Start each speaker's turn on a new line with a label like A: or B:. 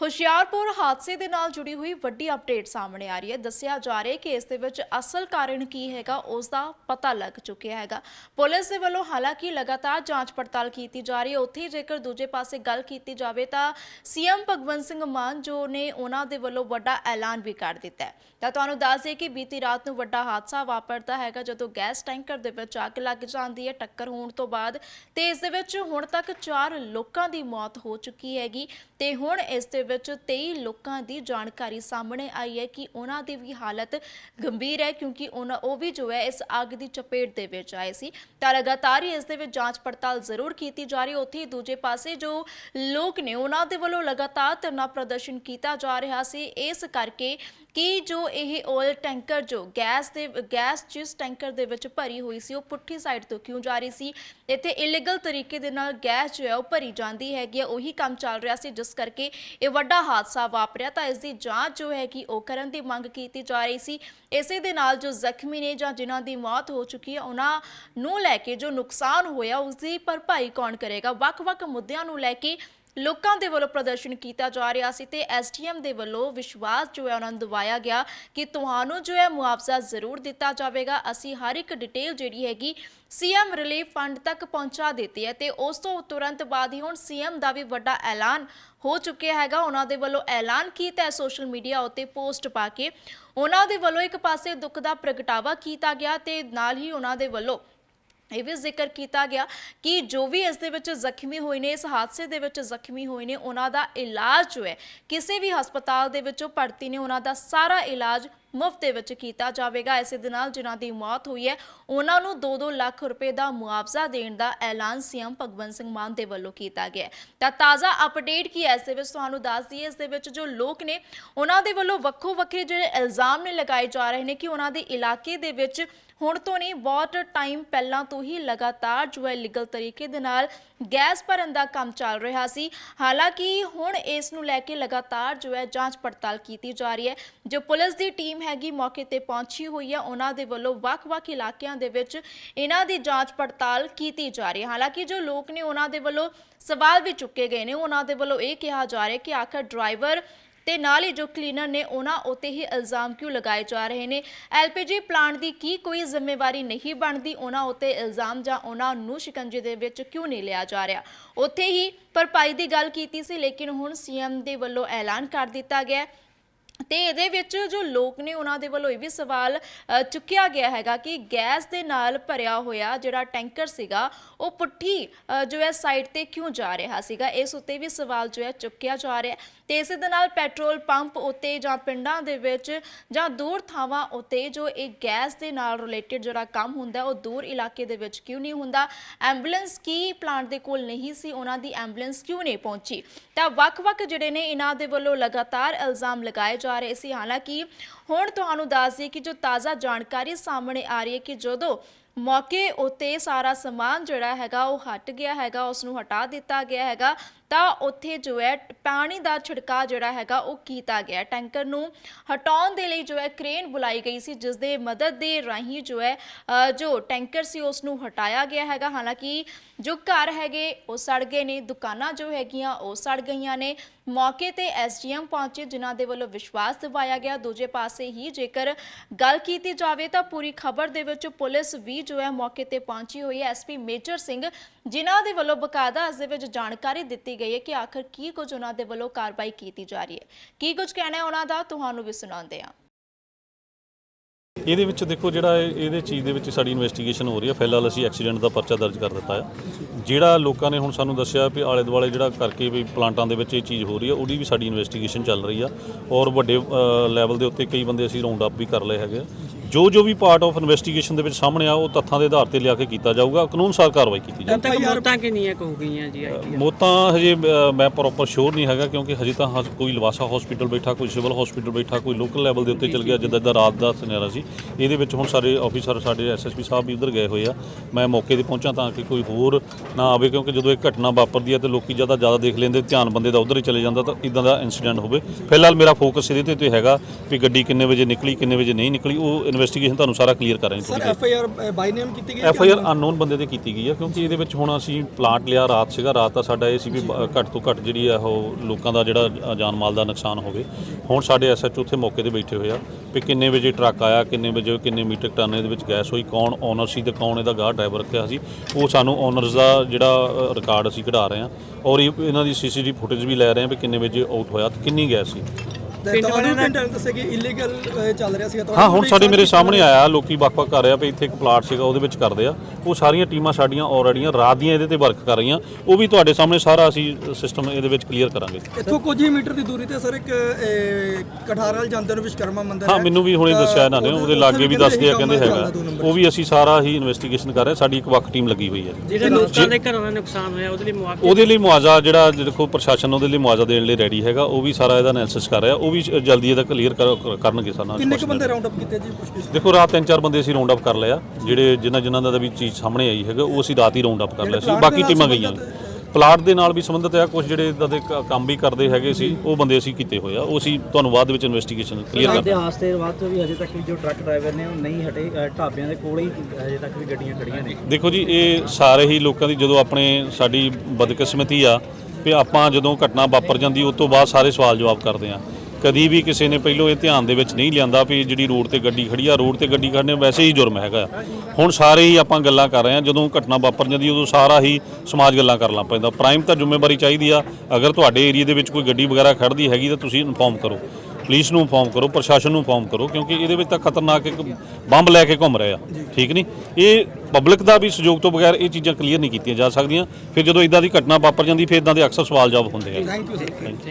A: ਹੁਸ਼ਿਆਰਪੁਰ ਹਾਦਸੇ ਦੇ ਨਾਲ ਜੁੜੀ ਹੋਈ ਵੱਡੀ ਅਪਡੇਟ ਸਾਹਮਣੇ ਆ ਰਹੀ ਹੈ। ਦੱਸਿਆ ਜਾ ਰਿਹਾ ਹੈ ਕਿ ਇਸ ਦੇ ਵਿੱਚ ਅਸਲ ਕਾਰਨ ਕੀ ਹੈਗਾ, ਉਸ ਦਾ ਪਤਾ ਲੱਗ ਚੁੱਕਿਆ ਹੈਗਾ। ਪੁਲਿਸ ਦੇ ਵੱਲੋਂ ਹਾਲਾਂਕਿ ਲਗਾਤਾਰ ਜਾਂਚ ਪੜਤਾਲ ਕੀਤੀ ਜਾ ਰਹੀ ਹੈ। ਉੱਥੇ ਹੀ ਜੇਕਰ ਦੂਜੇ ਪਾਸੇ ਗੱਲ ਕੀਤੀ ਜਾਵੇ ਤਾਂ ਸੀਐਮ ਭਗਵੰਤ ਸਿੰਘ ਮਾਨ, ਜੋ ਨੇ ਉਹਨਾਂ ਦੇ ਵੱਲੋਂ ਵੱਡਾ ਐਲਾਨ ਵੀ ਕਰ ਦਿੱਤਾ ਹੈ। ਤਾਂ ਤੁਹਾਨੂੰ ਦੱਸ ਦਈਏ ਕਿ ਬੀਤੀ ਰਾਤ ਨੂੰ ਵੱਡਾ ਹਾਦਸਾ ਵਾਪਰਦਾ ਹੈਗਾ, ਜਦੋਂ ਗੈਸ ਟੈਂਕਰ ਦੇ ਵਿੱਚ ਅੱਗ ਲੱਗ ਜਾਂਦੀ ਹੈ। ਟੱਕਰ ਹੋਣ ਤੋਂ ਬਾਅਦ ਤੇ ਇਸ ਦੇ ਵਿੱਚ ਹੁਣ ਤੱਕ 4 ਲੋਕਾਂ ਦੀ ਮੌਤ ਹੋ ਚੁੱਕੀ ਹੈਗੀ ਤੇ ਹੁਣ ਇਸ ਦੇ ਵਿੱਚ 23 ਲੋਕਾਂ ਦੀ ਜਾਣਕਾਰੀ ਸਾਹਮਣੇ ਆਈ ਹੈ ਕਿ ਉਹਨਾਂ ਦੀ ਵੀ ਹਾਲਤ ਗੰਭੀਰ ਹੈ ਕਿਉਂਕਿ ਉਹਨਾਂ ਉਹ ਵੀ ਜੋ ਹੈ ਇਸ ਅੱਗ ਦੀ ਚਪੇਟ ਦੇ ਵਿੱਚ ਆਏ ਸੀ। ਤਾਂ ਲਗਾਤਾਰ ਹੀ ਇਸ ਦੇ ਵਿੱਚ ਜਾਂਚ ਪੜਤਾਲ ਜ਼ਰੂਰ ਕੀਤੀ ਜਾ ਰਹੀ ਉੱਥੇ ਹੀ ਦੂਜੇ ਪਾਸੇ ਜੋ ਲੋਕ ਨੇ, ਉਹਨਾਂ ਦੇ ਵੱਲੋਂ ਲਗਾਤਾਰ ਧਰਨਾ ਪ੍ਰਦਰਸ਼ਨ ਕੀਤਾ ਜਾ ਰਿਹਾ ਸੀ। ਇਸ ਕਰਕੇ ਕਿ ਜੋ ਇਹ ਆਇਲ ਟੈਂਕਰ ਜੋ ਗੈਸ ਦੇ ਗੈਸ ਜਿਸ ਟੈਂਕਰ ਦੇ ਵਿੱਚ ਭਰੀ ਹੋਈ ਸੀ, ਉਹ ਪੁੱਠੀ ਸਾਈਡ ਤੋਂ ਕਿਉਂ ਜਾ ਰਹੀ ਸੀ? ਇੱਥੇ ਇਲੀਗਲ ਤਰੀਕੇ ਦੇ ਨਾਲ ਗੈਸ ਜੋ ਹੈ ਉਹ ਭਰੀ ਜਾਂਦੀ ਹੈਗੀ ਆ ਉਹੀ ਕੰਮ ਚੱਲ ਰਿਹਾ ਸੀ, ਜਿਸ ਕਰਕੇ ਇਹ ਵੱਡਾ ਹਾਦਸਾ ਵਾਪਰਿਆ। ਤਾਂ ਇਸ ਦੀ ਜਾਂਚ ਜੋ ਹੈ ਕਿ ਉਹ ਕਰਨ ਦੀ ਮੰਗ ਕੀਤੀ ਜਾ ਰਹੀ ਸੀ। ਇਸੇ ਦੇ ਨਾਲ ਜੋ ਜ਼ਖਮੀ ਨੇ ਜਾਂ ਜਿਨ੍ਹਾਂ ਦੀ ਮੌਤ ਹੋ ਚੁੱਕੀ ਹੈ, ਉਹਨਾਂ ਨੂੰ ਲੈ ਕੇ ਜੋ ਨੁਕਸਾਨ ਹੋਇਆ, ਉਸ ਦੀ ਭਰਪਾਈ ਕੌਣ ਕਰੇਗਾ? ਵੱਖ-ਵੱਖ ਮੁੱਦਿਆਂ ਨੂੰ ਲੈ ਕੇ ਲੋਕਾਂ ਦੇ ਵੱਲੋਂ ਪ੍ਰਦਰਸ਼ਨ ਕੀਤਾ ਜਾ ਰਿਹਾ ਸੀ ਤੇ ਐਸਟੀਐਮ ਦੇ ਵੱਲੋਂ ਵਿਸ਼ਵਾਸ ਜੋ ਹੈ ਉਹਨਾਂ ਨੂੰ ਦਿਵਾਇਆ ਗਿਆ ਕਿ ਤੁਹਾਨੂੰ ਜੋ ਹੈ ਮੁਆਵਜ਼ਾ ਜ਼ਰੂਰ ਦਿੱਤਾ ਜਾਵੇਗਾ। ਅਸੀਂ ਹਰ ਇੱਕ ਡਿਟੇਲ ਜਿਹੜੀ ਹੈਗੀ ਸੀਐਮ ਰਿਲੀਫ ਫੰਡ ਤੱਕ ਪਹੁੰਚਾ ਦਿੱਤੀ ਹੈ ਤੇ ਉਸ ਤੋਂ ਤੁਰੰਤ ਬਾਅਦ ਹੀ ਹੁਣ ਸੀਐਮ ਦਾ ਵੀ ਵੱਡਾ ਐਲਾਨ ਹੋ ਚੁੱਕਿਆ ਹੈਗਾ। ਉਹਨਾਂ ਦੇ ਵੱਲੋਂ ਐਲਾਨ ਕੀਤਾ ਹੈ ਸੋਸ਼ਲ ਮੀਡੀਆ ਉੱਤੇ ਪੋਸਟ ਪਾ ਕੇ। ਉਹਨਾਂ ਦੇ ਵੱਲੋਂ ਇੱਕ ਪਾਸੇ ਦੁੱਖ ਦਾ ਪ੍ਰਗਟਾਵਾ ਕੀਤਾ ਗਿਆ ਤੇ ਨਾਲ ਹੀ ਉਹਨਾਂ ਦੇ ਵੱਲੋਂ ਇਹ ਵੀ ਜ਼ਿਕਰ ਕੀਤਾ ਗਿਆ ਕਿ ਜੋ ਵੀ ਇਸ ਦੇ ਵਿੱਚ ਜ਼ਖਮੀ ਹੋਏ ਨੇ, ਇਸ ਹਾਦਸੇ ਦੇ ਵਿੱਚ ਜ਼ਖਮੀ ਹੋਏ ਨੇ, ਉਹਨਾਂ ਦਾ ਇਲਾਜ ਜੋ ਹੈ, ਕਿਸੇ ਵੀ ਹਸਪਤਾਲ ਦੇ ਵਿੱਚੋਂ ਭਰਤੀ ਨੇ, ਉਹਨਾਂ ਦਾ ਸਾਰਾ ਇਲਾਜ ਮੁਫਤ ਦੇ ਵਿੱਚ ਕੀਤਾ ਜਾਵੇਗਾ। ਇਸੇ ਦੇ ਨਾਲ ਜਿਨ੍ਹਾਂ ਦੀ ਮੌਤ ਹੋਈ ਹੈ, ਉਹਨਾਂ ਨੂੰ 2-2 ਲੱਖ ਰੁਪਏ ਦਾ ਮੁਆਵਜ਼ਾ ਦੇਣ ਦਾ ਐਲਾਨ ਸੀਐਮ ਭਗਵੰਤ ਸਿੰਘ ਮਾਨ ਦੇ ਵੱਲੋਂ ਕੀਤਾ ਗਿਆ ਤਾਂ ਤਾਜ਼ਾ ਅਪਡੇਟ ਕੀ ਹੈ ਇਸ ਦੇ ਵਿੱਚ ਤੁਹਾਨੂੰ ਦੱਸ ਦਈਏ, ਇਸ ਦੇ ਵਿੱਚ ਜੋ ਲੋਕ ਨੇ, ਉਹਨਾਂ ਦੇ ਵੱਲੋਂ ਵੱਖੋ ਵੱਖਰੇ ਜਿਹੜੇ ਇਲਜ਼ਾਮ ਨੇ ਲਗਾਏ ਜਾ ਰਹੇ ਨੇ ਕਿ ਉਹਨਾਂ ਦੇ ਇਲਾਕੇ ਦੇ ਵਿੱਚ ਹੁਣ ਤੋਂ ਨਹੀਂ, ਬਹੁਤ ਟਾਈਮ ਪਹਿਲਾਂ ਤੋਂ ਹੀ ਲਗਾਤਾਰ ਜੋ ਹੈ ਲੀਗਲ ਤਰੀਕੇ ਦੇ ਨਾਲ ਗੈਸ ਭਰਨ ਦਾ ਕੰਮ ਚੱਲ ਰਿਹਾ ਸੀ। ਹਾਲਾਂਕਿ ਹੁਣ ਇਸ ਨੂੰ ਲੈ ਕੇ ਲਗਾਤਾਰ ਜੋ ਹੈ ਜਾਂਚ ਪੜਤਾਲ ਕੀਤੀ ਜਾ ਰਹੀ ਹੈ। ਜੋ ਪੁਲਿਸ ਦੀ ਟੀਮ ਹੈਗੀ ਮੌਕੇ ਤੇ ਪਹੁੰਚੀ ਹੋਈ ਹੈ ਉਹਨਾਂ ਦੇ ਵੱਲੋਂ ਵੱਖ-ਵੱਖ ਇਲਾਕਿਆਂ ਦੇ ਵਿੱਚ ਇਹਨਾਂ ਦੀ ਜਾਂਚ ਪੜਤਾਲ ਕੀਤੀ ਜਾ ਰਹੀ ਹੈ। ਹਾਲਾਂਕਿ ਜੋ ਲੋਕ ਨੇ ਉਹਨਾਂ ਦੇ ਵੱਲੋਂ ਸਵਾਲ ਵੀ ਚੁੱਕੇ ਗਏ ਨੇ। ਉਹਨਾਂ ਦੇ ਵੱਲੋਂ ਇਹ ਕਿਹਾ ਜਾ ਰਿਹਾ ਕਿ ਆਖਰ ਡਰਾਈਵਰ ਤੇ ਨਾਲ ਹੀ ਜੋ ਕਲੀਨਰ ਨੇ, ਉਹਨਾਂ ਉਤੇ ਹੀ ਇਲਜ਼ਾਮ ਕਿਉਂ ਲਗਾਏ ਜਾ ਰਹੇ ਨੇ? ਐਲਪੀਜੀ ਪਲਾਂਟ ਦੀ ਕੀ ਕੋਈ ਜ਼ਿੰਮੇਵਾਰੀ ਨਹੀਂ ਬਣਦੀ? ਉਹਨਾਂ ਉਤੇ ਇਲਜ਼ਾਮ ਜਾਂ ਉਹਨਾਂ ਨੂੰ ਸ਼ਿਕੰਜੇ ਦੇ ਵਿੱਚ ਕਿਉਂ ਨਹੀਂ ਲਿਆ ਜਾ ਰਿਹਾ? ਉੱਥੇ ਹੀ ਭਰਪਾਈ ਦੀ ਗੱਲ ਕੀਤੀ ਸੀ, ਲੇਕਿਨ ਹੁਣ ਸੀਐਮ ਦੇ ਵੱਲੋਂ ਐਲਾਨ ਕਰ ਦਿੱਤਾ ਗਿਆ ਤੇ ਇਹਦੇ ਵਿੱਚ ਜੋ ਲੋਕ ਨੇ ਉਹਨਾਂ ਦੇ ਵੱਲੋਂ ਇਹ ਵੀ ਸਵਾਲ ਚੁੱਕਿਆ ਗਿਆ ਹੈਗਾ ਕਿ ਗੈਸ ਦੇ ਨਾਲ ਭਰਿਆ ਹੋਇਆ ਜਿਹੜਾ ਟੈਂਕਰ ਸੀਗਾ, ਉਹ ਪੁੱਠੀ ਜੋ ਹੈ ਸਾਈਡ ਤੇ ਕਿਉਂ ਜਾ ਰਿਹਾ ਸੀਗਾ? ਇਸ ਉੱਤੇ ਵੀ ਸਵਾਲ ਜੋ ਹੈ ਚੁੱਕਿਆ ਜਾ ਰਿਹਾ ਹੈ ਤੇ ਇਸੇ ਦੇ ਨਾਲ ਪੈਟਰੋਲ ਪੰਪ ਉੱਤੇ ਜਾਂ ਪਿੰਡਾਂ ਦੇ ਵਿੱਚ ਜਾਂ ਦੂਰ ਥਾਵਾਂ ਉੱਤੇ ਜੋ ਇਹ ਗੈਸ ਦੇ ਨਾਲ ਰਿਲੇਟਡ ਜਿਹੜਾ ਕੰਮ ਹੁੰਦਾ, ਉਹ ਦੂਰ ਇਲਾਕੇ ਦੇ ਵਿੱਚ ਕਿਉਂ ਨਹੀਂ ਹੁੰਦਾ? ਐਂਬੂਲੈਂਸ ਕੀ ਪਲਾਂਟ ਦੇ ਕੋਲ ਨਹੀਂ ਸੀ? ਉਹਨਾਂ ਦੀ ਐਂਬੂਲੈਂਸ ਕਿਉਂ ਨਹੀਂ ਪਹੁੰਚੀ? ਤਾਂ ਵੱਖ-ਵੱਖ ਜਿਹੜੇ ਨੇ, ਇਹਨਾਂ ਦੇ ਵੱਲੋਂ ਲਗਾਤਾਰ ਇਲਜ਼ਾਮ ਲਗਾਏ ਜਾ ਰਹੇ ਸੀ। ਹਾਲਾਂਕਿ ਹੁਣ ਤੁਹਾਨੂੰ ਦੱਸ ਦਈਏ ਕਿ ਜੋ ਤਾਜ਼ਾ ਜਾਣਕਾਰੀ ਸਾਹਮਣੇ ਆ ਰਹੀ ਹੈ ਕਿ ਜਦੋਂ ਮੌਕੇ ਉਤੇ ਸਾਰਾ ਸਮਾਨ ਜਿਹੜਾ ਹੈਗਾ ਉਹ ਹਟ ਗਿਆ ਹੈਗਾ ਉਸ ਨੂੰ ਹਟਾ ਦਿੱਤਾ ਗਿਆ ਹੈਗਾ ਤਾਂ ਉੱਥੇ ਜੋ ਹੈ ਪਾਣੀ ਦਾ ਛਿੜਕਾ ਜਿਹੜਾ ਹੈਗਾ ਉਹ ਕੀਤਾ ਗਿਆ। ਟੈਂਕਰ ਨੂੰ ਹਟਾਉਣ ਦੇ ਲਈ ਜੋ ਹੈ ਕ੍ਰੇਨ ਬੁਲਾਈ ਗਈ ਸੀ, ਜਿਸ ਦੇ ਮਦਦ ਦੇ ਰਾਹੀਂ ਜੋ ਹੈ ਜੋ ਟੈਂਕਰ ਸੀ ਉਸ ਨੂੰ ਹਟਾਇਆ ਗਿਆ ਹੈਗਾ। ਹਾਲਾਂਕਿ ਜੋ ਘਰ ਹੈਗੇ, ਉਹ ਸੜ ਗਏ ਨੇ, ਦੁਕਾਨਾਂ ਜੋ ਹੈਗੀਆਂ, ਉਹ ਸੜ ਗਈਆਂ ਨੇ। ਮੌਕੇ ਤੇ ਐਸਡੀਐਮ ਪਹੁੰਚੇ, ਜਿਨ੍ਹਾਂ ਦੇ ਵੱਲੋਂ ਵਿਸ਼ਵਾਸ ਦਿਵਾਇਆ ਗਿਆ। ਦੂਜੇ ਪਾਸੇ ਹੀ ਜੇਕਰ ਗੱਲ ਕੀਤੀ ਜਾਵੇ ਤਾਂ ਪੂਰੀ ਖਬਰ ਦੇ ਵਿੱਚ ਪੁਲਿਸ ਵੀ ਜੋ ਹੈ ਮੌਕੇ ਤੇ ਪਹੁੰਚੀ ਹੋਈ ਹੈ। ਐਸਪੀ ਮੇਜਰ ਸਿੰਘ, ਜਿਨ੍ਹਾਂ ਦੇ ਵੱਲੋਂ ਬਕਾਇਦਾ ਇਸ ਦੇ ਵਿੱਚ ਜਾਣਕਾਰੀ ਦਿੱਤੀ ਗਈ ਹੈ ਕਿ ਆਖਰ ਕੀ ਕੁਝ ਉਹਨਾਂ ਦੇ ਵੱਲੋਂ ਕਾਰਵਾਈ ਕੀਤੀ ਜਾ ਰਹੀ ਹੈ। ਕੀ ਕੁਝ ਕਹਿਣਾ ਹੈ ਉਹਨਾਂ ਦਾ, ਤੁਹਾਨੂੰ ਵੀ ਸੁਣਾਉਂਦੇ ਹਾਂ।
B: ਇਹਦੇ ਵਿੱਚ ਦੇਖੋ ਜਿਹੜਾ ਇਹ- ਇਹਦੇ ਚੀਜ਼ ਦੇ ਵਿੱਚ ਸਾਡੀ ਇਨਵੈਸਟੀਗੇਸ਼ਨ ਹੋ ਰਹੀ ਹੈ। ਫਿਲਹਾਲ ਅਸੀਂ ਐਕਸੀਡੈਂਟ ਦਾ ਪਰਚਾ ਦਰਜ ਕਰ ਦਿੱਤਾ ਹੈ। ਜਿਹੜਾ ਲੋਕਾਂ ਨੇ ਹੁਣ ਸਾਨੂੰ ਦੱਸਿਆ ਵੀ ਆਲੇ ਦੁਆਲੇ ਜਿਹੜਾ ਕਰਕੇ ਵੀ ਪਲਾਂਟਾਂ ਦੇ ਵਿੱਚ ਇਹ ਚੀਜ਼ ਹੋ ਰਹੀ ਹੈ, ਉਹਦੀ ਵੀ ਸਾਡੀ ਇਨਵੈਸਟੀਗੇਸ਼ਨ ਚੱਲ ਰਹੀ ਆ। ਔਰ ਵੱਡੇ ਲੈਵਲ ਦੇ ਉੱਤੇ ਕਈ ਬੰਦੇ ਅਸੀਂ ਰਾਉਂਡ ਅਪ ਵੀ ਕਰ ਲਏ ਹੈਗੇ। ਆ। ਜੋ ਜੋ ਵੀ ਪਾਰਟ ਆਫ ਇਨਵੈਸਟੀਗੇਸ਼ਨ ਦੇ ਵਿੱਚ ਸਾਹਮਣੇ ਆ ਉਹ ਤੱਥਾਂ ਦੇ ਆਧਾਰ ਤੇ ਲਿਆ ਕੇ ਕੀਤਾ ਜਾਊਗਾ। ਕਾਨੂੰਨ ਸਾਰ ਕਾਰਵਾਈ ਕੀਤੀ ਜਾਊਗੀ।
C: ਤੱਕ ਮੌਤਾਂ ਕਿੰਨੀਆਂ ਕੁ ਹੋ ਗਈਆਂ ਜੀ ਆਈਟੀ
B: ਮੌਤਾਂ ਹਜੇ ਅ, ਮੈਂ ਪ੍ਰੋਪਰ ਸ਼ੋਰ ਨਹੀਂ ਹੈਗਾ ਕਿਉਂਕਿ ਹਜੇ ਤਾਂ ਹਸ- ਕੋਈ ਲਵਾਸਾ ਹਸਪੀਟਲ ਬੈਠਾ ਕੋਈ ਸਿਵਲ ਹਸਪੀਟਲ ਬੈਠਾ ਕੋਈ ਲੋਕਲ ਲੈਵਲ ਦੇ ਉੱਤੇ ਚਲ ਗਿਆ ਜਿੱਦਾਂ ਦਾ ਰਾਤ ਦਾ ਸੁਨੇਰਾ ਸੀ। ਇਹਦੇ ਵਿੱਚ ਹੁਣ ਸਾਰੇ ਆਫੀਸਰ ਸਾਡੇ ਐਸਐਸਪੀ ਸਾਹਿਬ ਵੀ ਉਧਰ ਗਏ ਹੋਏ ਆ। ਮੈਂ ਮੌਕੇ ਤੇ ਪਹੁੰਚਾਂ ਤਾਂ ਕਿ ਕੋਈ ਹੋਰ ਨਾ ਆਵੇ ਕਿਉਂਕਿ ਜਦੋਂ ਇਹ ਘਟਨਾ ਵਾਪਰਦੀ ਹੈ ਤੇ ਲੋਕੀ ਜ਼ਿਆਦਾ ਜ਼ਿਆਦਾ ਦੇਖ ਲੈਂਦੇ ਧਿਆਨ ਬੰਦੇ ਦਾ ਉਧਰ ਹੀ ਚਲੇ ਜਾਂਦਾ ਤਾਂ ਇਦਾਂ ਦਾ ਇਨਸੀਡੈਂਟ ਹੋਵੇ। ਫਿਲਹਾਲ ਮੇਰਾ ਫੋਕਸ ਇਹਦੇ ਤੇ ਤੇ ਹੈਗਾ ਵੀ ਗੱਡੀ ਕਿੰਨੇ ਵਜੇ ਨਿਕਲੀ ਕਿੰਨੇ ਵਜੇ ਨਹੀਂ ਨਿਕਲੀ ਉਹ ਇਨਵੈਸਟੀਗੇਸ਼ਨ ਤੁਹਾਨੂੰ ਸਾਰਾ ਕਲੀਅਰ ਕਰ ਰਹੇ ਹਾਂ
D: sir F I R by name ਕੀਤੀ ਗਈ
B: ਐਫ ਆਈ ਆਰ ਅਨਨੋਨ ਬੰਦੇ ਤੇ ਕੀਤੀ ਗਈ ਹੈ ਕਿਉਂਕਿ ਇਹਦੇ ਵਿੱਚ ਹੁਣ ਅਸੀਂ ਪਲਾਂਟ ਲਿਆ ਰਾਤ ਸੀਗਾ ਰਾਤ ਦਾ ਸਾਡਾ ਇਹ ਸੀ ਵੀ ਬ- ਘੱਟ ਤੋਂ ਘੱਟ ਜਿਹੜੀ ਆ ਉਹ ਲੋਕਾਂ ਦਾ ਜਿਹੜਾ ਅ, ਜਾਨ ਮਾਲ ਦਾ ਨੁਕਸਾਨ ਹੋਵੇ। ਹੁਣ ਸਾਡੇ ਐਸਐਚ ਉੱਥੇ ਮੌਕੇ ਤੇ ਬੈਠੇ ਹੋਏ ਆ ਵੀ ਕਿੰਨੇ ਵਜੇ ਟਰੱਕ ਆਇਆ ਕਿੰਨੇ ਵਜੇ ਕਿੰਨੇ ਮੀਟਰ ਟਨ ਇਹਦੇ ਵਿੱਚ ਗੈਸ ਹੋਈ ਕੌਣ ਓਨਰ ਸੀ ਤੇ ਕੌਣ ਇਹਦਾ ਗਾਹ ਡਰਾਈਵਰ ਰੱਖਿਆ ਸੀ। ਉਹ ਸਾਨੂੰ ਓਨਰਸ ਦਾ ਜਿਹੜਾ ਰਿਕਾਰਡ ਅਸੀਂ ਕਢਾ ਰਹੇ ਹਾਂ ਔਰ ਇਹ- ਇਹਨਾਂ ਦੀ ਸੀਸੀਟੀਵੀ ਫੁਟੇਜ ਵੀ ਲੈ ਰਹੇ ਹਾਂ ਵੀ ਕਿੰਨੇ ਵਜੇ ਆਊਟ ਹੋਇਆ ਤੇ ਕਿੰਨੀ ਗੈਸ ਸੀ।
D: ਤੇ ਤੁਹਾਨੂੰ ਪਿੰਡ ਵਾਲੇ ਦੱਸਿਆ ਕਿ ਇਲੀਗਲ ਚੱਲ ਰਿਹਾ ਸੀਗਾ
B: ਹਾਂ ਹੁਣ ਸਾਡੇ ਮੇਰੇ ਸਾਹਮਣੇ ਆਇਆ ਲੋਕੀ ਵੱਖ-ਵੱਖ ਕਰ ਰਿਹਾ ਵੀ ਇੱਥੇ ਇੱਕ ਪਲਾਟ ਸੀਗਾ ਉਹਦੇ ਵਿੱਚ ਕਰਦੇ ਆ। ਉਹ ਸਾਰੀਆਂ ਟੀਮਾਂ ਸਾਡੀਆਂ ਆਲਰੇਡੀਆਂ ਰਾਤ ਦੀਆਂ ਇਹਦੇ ਤੇ ਵਰਕ ਕਰ ਰਹੀਆਂ। ਉਹ ਵੀ ਤੁਹਾਡੇ ਸਾਹਮਣੇ ਸਾਰਾ ਅਸੀਂ ਸਿਸਟਮ ਇਹਦੇ ਵਿੱਚ ਕਲੀਅਰ ਕਰਾਂਗੇ।
D: ਇੱਥੋਂ ਕੁਝ ਹੀ ਮੀਟਰ ਦੀ ਦੂਰੀ ਤੇ ਸਰ ਇੱਕ ਕਠਾਰਾਲ ਜਾਂਦੇ ਨੂੰ ਵਿਸ਼ਕਰਮਾ ਮੰਦਿਰ
B: ਹਾਂ
D: ਹੈ।
B: ਮੈਨੂੰ ਵੀ ਹੁਣੇ ਦੱਸਿਆ ਇਹਨਾਂ ਨੇ
D: ਉਹਦੇ-
B: ਲਾਗੇ ਵੀ ਦੱਸਦੇ ਆ ਕਹਿੰਦੇ ਹੈਗਾ। ਉਹ ਵੀ ਅਸੀਂ ਸਾਰਾ ਹੀ ਇਨਵੈਸਟੀਗੇਸ਼ਨ ਕਰ ਰਹੇ ਸਾਡੀ ਇੱਕ ਵੱਖ ਟੀਮ ਲੱਗੀ ਹੋਈ ਹੈ
C: ਜਿਹੜੇ ਲੋਕਾਂ ਦੇ ਘਰਾਂ ਦਾ ਨੁਕਸਾਨ ਹੋਇਆ ਉਹਦੇ ਲਈ ਮੁਆਵਜ਼ਾ
B: ਉਹਦੇ ਲਈ ਮੁਆਵਜ਼ਾ ਜਿਹੜਾ ਦੇਖੋ ਪ੍ਰਸ਼ਾਸਨ ਉਹਦੇ ਲਈ ਮੁਆਵਜ਼ਾ ਦੇਣ ਲਈ ਰੈਡੀ ਹੈਗਾ ਉਹ ਵੀ ਸਾਰਾ ਇਹਦਾ ਐਨਾਲਿਸਿਸ ਕਰ ਰਿਹਾ ਉਹ ਵੀ ਜਲਦੀ ਇਹਦਾ ਕਲੀਅਰ ਕਰਨਗੇ ਸਾਡਾ
D: ਕਿੰਨੇ ਕੁ ਬੰਦੇ ਰਾਉਂਡ ਅਪ ਕੀਤੇ ਜੀ? ਪੁੱਛਗਿੱਛ
B: ਦੇਖੋ ਰਾਤ ਤਿੰਨ ਚਾਰ ਬੰਦੇ ਅਸੀਂ ਰਾਉਂਡ ਅਪ ਕਰ ਲਿਆ ਜਿਹੜੇ ਜਿਨ੍ਹਾਂ ਜਿਨ੍ਹਾਂ ਦਾ ਵੀ ਚੀਜ਼ ਸਾਹਮਣੇ ਆਈ ਹੈਗਾ ਉਹ ਅਸੀਂ ਰਾਤ ਹੀ ਰਾਉਂਡ ਅਪ ਕਰ ਲਿਆ ਸੀ। ਬਾਕੀ ਟੀਮਾਂ ਗਈਆਂ ਪਲਾਟ ਦੇ ਨਾਲ ਵੀ ਸੰਬੰਧਿਤ ਆ ਕੁਝ ਜਿਹੜੇ ਇਦਾਂ ਦੇ ਕ- ਕੰਮ ਵੀ ਕਰਦੇ ਹੈਗੇ ਸੀ ਉਹ ਬੰਦੇ ਅਸੀਂ ਕੀਤੇ ਹੋਏ ਆ। ਉਹ ਅਸੀਂ ਤੁਹਾਨੂੰ ਬਾਅਦ ਵਿੱਚ ਇਨਵੈਸਟੀਗੇਸ਼ਨ ਕਲੀਅਰ ਕਰ
E: ਇਤਿਹਾਸ ਦੇ ਬਾਅਦ ਤੋਂ ਵੀ ਹਜੇ ਤੱਕ ਵੀ ਜੋ ਟਰੱਕ ਡਰਾਈਵਰ ਨੇ ਉਹ ਨਹੀਂ ਹਟੇ ਢਾਬਿਆਂ ਦੇ ਕੋਲ ਹੀ ਹਜੇ ਤੱਕ ਵੀ ਗੱਡੀਆਂ ਖੜੀਆਂ ਨੇ।
B: ਦੇਖੋ ਜੀ ਇਹ ਸਾਰੇ ਹੀ ਲੋਕਾਂ ਦੀ ਜਦੋਂ ਆਪਣੇ ਸਾਡੀ ਬਦਕਿਸਮਤੀ ਆ ਵੀ ਆਪਾਂ ਜਦੋਂ ਘਟਨਾ ਵਾਪਰ ਜਾਂਦੀ ਉਸ ਤੋਂ ਬਾਅਦ ਸਾਰੇ ਸਵਾਲ ਜਵਾਬ ਕਰਦੇ ਆ। ਕਦੀ ਵੀ ਕਿਸੇ ਨੇ ਪਹਿਲੋਂ ਇਹ ਧਿਆਨ ਦੇ ਵਿੱਚ ਨਹੀਂ ਲਿਆਂਦਾ ਵੀ ਜਿਹੜੀ ਰੋਡ ਤੇ ਗੱਡੀ ਖੜੀ ਆ ਰੋਡ ਤੇ ਗੱਡੀ ਖੜਨੇ ਵੈਸੇ ਹੀ ਜੁਰਮ ਹੈਗਾ। ਹੁਣ ਸਾਰੇ ਹੀ ਆਪਾਂ ਗੱਲਾਂ ਕਰ ਰਹੇ ਆ ਜਦੋਂ ਘਟਨਾ ਵਾਪਰ ਜਾਂਦੀ ਉਦੋਂ ਸਾਰਾ ਹੀ ਸਮਾਜ ਗੱਲਾਂ ਕਰਨ ਪੈਂਦਾ। ਪ੍ਰਾਈਮ ਤਾਂ ਜ਼ਿੰਮੇਵਾਰੀ ਚਾਹੀਦੀ ਆ। ਅਗਰ ਤੁਹਾਡੇ ਏਰੀਆ ਦੇ ਵਿੱਚ ਕੋਈ ਗੱਡੀ ਵਗੈਰਾ ਖੜਦੀ ਹੈਗੀ ਤਾਂ ਤੁਸੀਂ ਇਨਫੋਰਮ ਕਰੋ। ਪੁਲਿਸ ਨੂੰ ਇਨਫੋਰਮ ਕਰੋ ਪ੍ਰਸ਼ਾਸਨ ਨੂੰ ਇਨਫੋਰਮ ਕਰੋ ਕਿਉਂਕਿ ਇਹਦੇ ਵਿੱਚ ਤਾਂ ਖਤਰਨਾਕ ਇੱਕ ਬੰਬ ਲੈ ਕੇ ਘੁੰਮ ਰਹੇ ਆ। ਠੀਕ ਨਹੀਂ? ਇਹ ਪਬਲਿਕ ਦਾ ਵੀ ਸਹਿਯੋਗ ਤੋਂ ਬਗੈਰ ਇਹ ਚੀਜ਼ਾਂ ਕਲੀਅਰ ਨਹੀਂ ਕੀਤੀਆਂ ਜਾ ਸਕਦੀਆਂ। ਫਿਰ ਜਦੋਂ ਇਦਾਂ ਦੀ ਘਟਨਾ ਵਾਪਰ ਜਾਂਦੀ ਫਿਰ ਇਦਾਂ ਦੇ ਅਕਸਰ ਸਵਾਲ ਜਵਾਬ ਹੁੰਦੇ ਆ।
D: Thank you sir